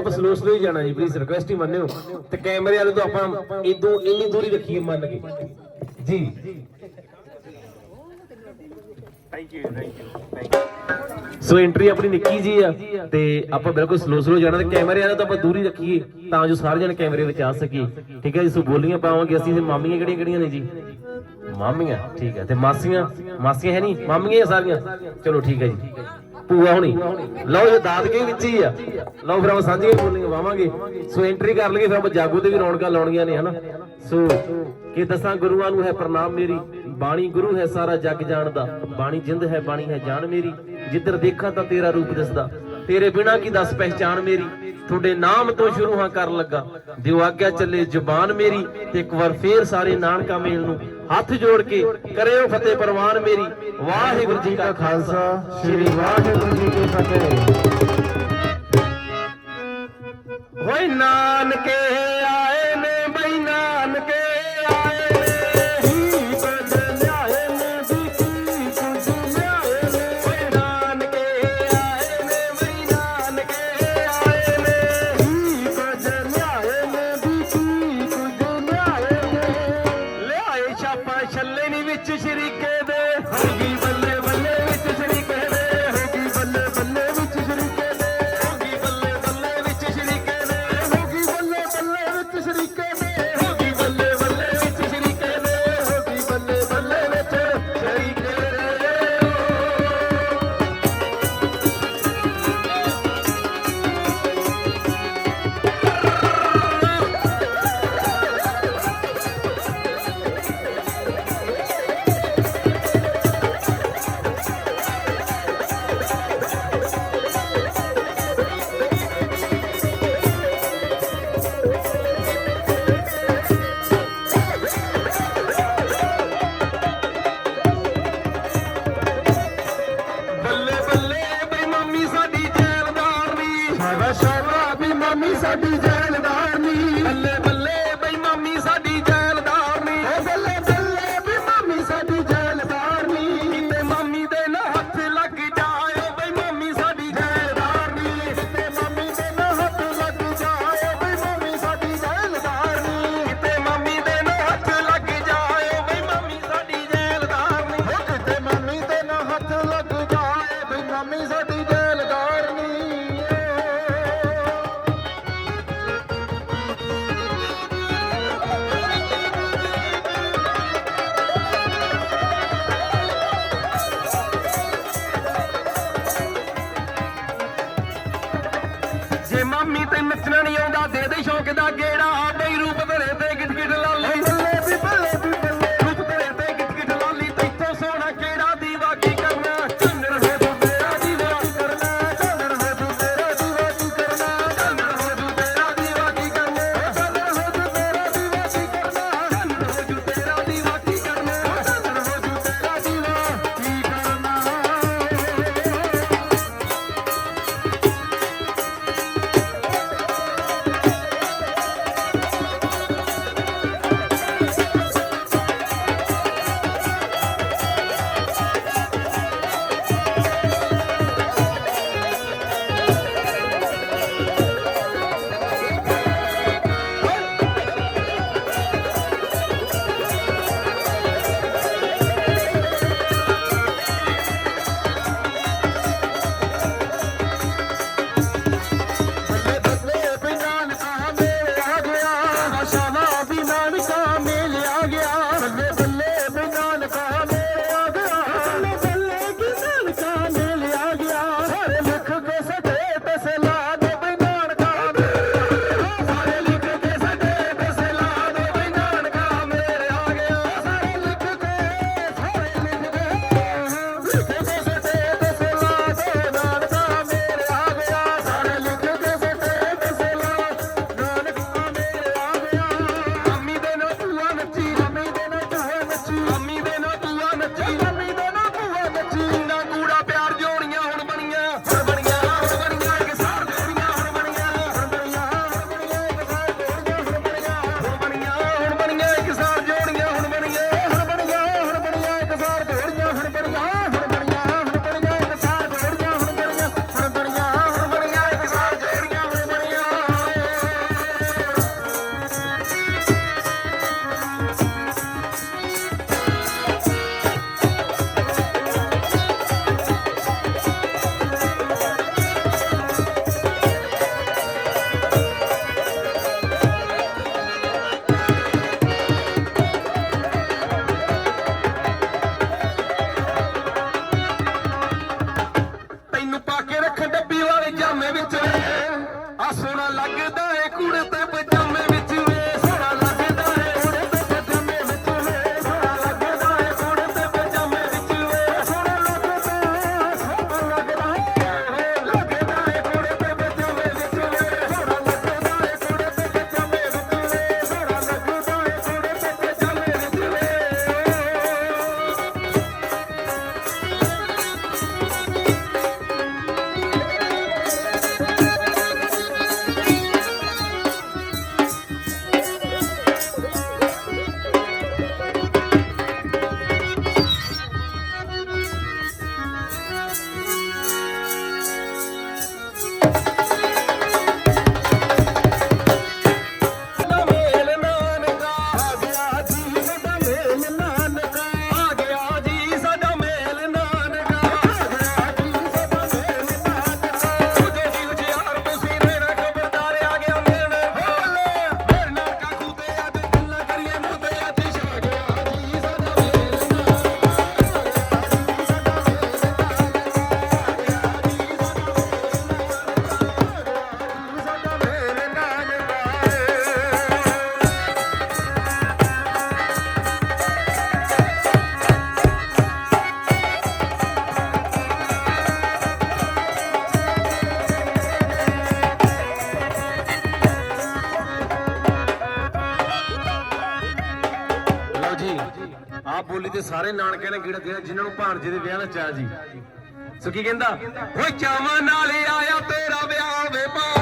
ਆਪਾਂ slow slow ਹੀ ਜਾਣਾ ਜੀ ਪਲੀਜ਼ ਰਿਕਵੈਸਟ ਹੀ ਮੰਨਿਓ। ਤੇ ਕੈਮਰੇ ਵਾਲੇ ਤੋਂ ਆਪਾਂ ਇਦੋਂ ਇੰਨੀ ਦੂਰੀ ਰੱਖੀਏ ਮੰਨ ਕੇ। ਜੀ। Thank you thank you thank you so entry ਆਪਣੀ ਨਿੱਕੀ ਜੀ ਆ ਤੇ ਆਪਾਂ ਬਿਲਕੁਲ ਸਲੋ ਸਲੋ ਜਾਣਾ ਤੇ ਕੈਮਰੇ ਵਾਲੇ ਤੋਂ ਆਪਾਂ ਦੂਰੀ ਰੱਖੀਏ ਤਾਂ ਜੋ ਸਾਰੇ ਜਣੇ ਕੈਮਰੇ ਵਿੱਚ ਆ ਸਕੀਏ। ਠੀਕ ਹੈ ਜੀ? ਸੋ ਬੋਲੀਆਂ ਪਾਵਾਂਗੇ ਅਸੀਂ ਤੇ ਮਾਮੀਆਂ ਕਿਹੜੀਆਂ ਕਿਹੜੀਆਂ ਨੇ ਜੀ? ਮਾਮੀਆਂ ਠੀਕ ਹੈ। ਤੇ ਮਾਸੀਆਂ? ਮਾਸੀਆਂ ਹੈ ਨਹੀਂ? ਮਾਮੀਆਂ ਸਾਰੀਆਂ? ਚਲੋ ਠੀਕ ਹੈ ਜੀ। ਭੂਆ ਹੁਣੀ। ਲਓ ਇਹ ਦਾਦਕੇ ਵਿੱਚ ਹੀ ਆ। ਲਓ ਫਿਰ ਆਪਾਂ ਸਾਂਝੀਆਂ ਬੋਲੀਆਂ ਪਾਵਾਂਗੇ ਸੋ ਐਂਟਰੀ ਕਰ ਲਈਏ, ਫਿਰ ਆਪਾਂ ਜਾਗੋ ਤੇ ਵੀ ਰੌਣਕਾਂ ਲਾਉਣੀਆਂ ਨੇ, ਹਨਾ? ਸੋ ਕਿ ਦਸਾਂ, ਗੁਰੂਆਂ ਨੂੰ ਹੈ ਪ੍ਰਣਾਮ ਮੇਰੀ। ਬਾਣੀ ਗੁਰੂ ਹੈ ਸਾਰਾ ਜੱਗ ਜਾਣਦਾ। ਬਾਣੀ ਜਿੰਦ ਹੈ, ਬਾਣੀ ਹੈ ਜਾਨ ਮੇਰੀ। ਜਿੱਧਰ ਦੇਖਾਂ ਤਾਂ ਤੇਰਾ ਰੂਪ ਦਿਸਦਾ। ਤੇਰੇ ਬਿਨਾ ਕੀ ਦੱਸ ਪਹਿਚਾਨ ਮੇਰੀ? ਤੁਹਾਡੇ ਨਾਮ ਤੋਂ ਸ਼ੁਰੂ ਹਾਂ ਕਰਨ ਲੱਗਾ। ਦਿਓ ਆਗਿਆ ਚੱਲੇ ਜ਼ੁਬਾਨ ਮੇਰੀ ਤੇ ਇੱਕ ਵਾਰ ਫੇਰ ਸਾਰੇ ਨਾਨਕਾ ਮੇਲ ਨੂੰ ਹੱਥ ਜੋੜ ਕੇ ਕਰਿਓ ਫਤਿਹ ਪ੍ਰਵਾਨ ਮੇਰੀ। ਵਾਹਿਗੁਰੂ ਜੀ ਕਾ ਖਾਲਸਾ, ਸ੍ਰੀ ਵਾਹਿਗੁਰੂ ਜੀ ਕੀ ਫਤਿਹ। ਹੋਏ ਨਾਨਕੇ ਮੰਮੀ ਤੇ ਨੱਚਣਾ ਨਹੀਂ ਆਉਂਦਾ ਦੇ ਦੇ ਸ਼ੌਕ ਦਾ ਗੇੜਾ ਬਈ ਰੂਪ ਧਰੇ ਤੇ ਗਿਟ ਲਾ ਲਾਲੀ ਜੀ। ਆਪ ਬੋਲੀ ਤੇ ਸਾਰੇ ਨਾਨਕਿਆਂ ਨੇ ਗੀੜਾ ਦੇਣਾ ਜਿਨ੍ਹਾਂ ਨੂੰ ਭਾਣ ਭਾਣਜੇ ਦੇ ਵਿਆਹ ਦਾ ਚਾਹ ਜੀ। ਸੋ ਕੀ ਕਹਿੰਦਾ? ਓਏ ਚਾਵਾਂ ਨਾਲ ਆਇਆ ਤੇਰਾ ਵਿਆਹ ਵੇ ਭਾ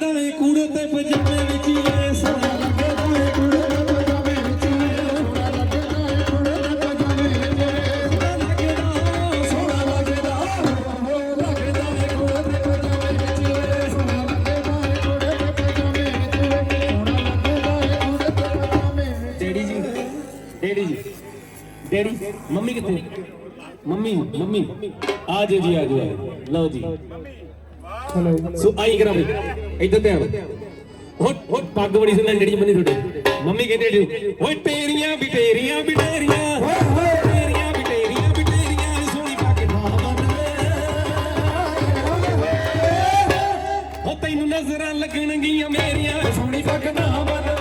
ਲੱਗਦਾ ਏ ਕੂੜੇ ਤੇ ਪਜਾਮੇ ਵਿੱਚ ਏ ਸੋਹਣਾ ਲੱਗਦਾ ਏ ਕੂੜੇ ਤੇ ਪਜਾਮੇ ਵਿੱਚ ਸੋਹਣਾ ਲੱਗਦਾ ਏ ਕੂੜੇ ਤੇ ਪਜਾਮੇ ਵਿੱਚ ਸੋਹਣਾ ਲੱਗਦਾ ਉਹ ਲੱਗਦਾ ਏ ਕੂੜੇ ਤੇ ਪਜਾਮੇ ਵਿੱਚ ਸੋਹਣਾ ਲੱਗਦਾ ਏ ਕੂੜੇ ਤੇ ਪਜਾਮੇ ਵਿੱਚ ਸੋਹਣਾ ਲੱਗਦਾ ਏ ਕੂੜੇ ਤੇ ਪਜਾਮੇ ਵਿੱਚ daddy ji daddy ji daddy mummy ਕਿੱਥੇ ਮੰਮੀ ਮੰਮੀ ਆ ਜਾਓ ਜੀ ਆ ਜਾਓ ਆ ਜਾਓ। ਲਓ ਜੀ ਸੋ ਆਈ ਕਰਾਂ ਬਈ ਇੱਧਰ ਧਿਆਨ। ਹੋਟ ਹੋਟ ਪੱਗ ਬੜੀ ਸੁਣਨ ਜਿਹੜੀ ਬੰਨੀ ਤੁਹਾਡੇ। ਮੰਮੀ ਕਹਿੰਦੇ ਜੀ ਓਏ ਤੇਰੀਆਂ ਵੀ ਤੇਰੀਆਂ ਵੀ ਤੇਰੀਆਂ ਓਏ ਹੋਏ ਤੇਰੀਆਂ ਵੀ ਤੇਰੀਆਂ ਵੀ ਤੇਰੀਆਂ ਸੋਹਣੀ ਪੱਗ ਨਾ ਬੰਨਵੇ ਹੋ ਤੈਨੂੰ ਨਜ਼ਰਾਂ ਲੱਗਣਗੀਆਂ ਮੇਰੀਆਂ, ਸੋਹਣੀ ਪੱਗ ਨਾ ਬੰਨ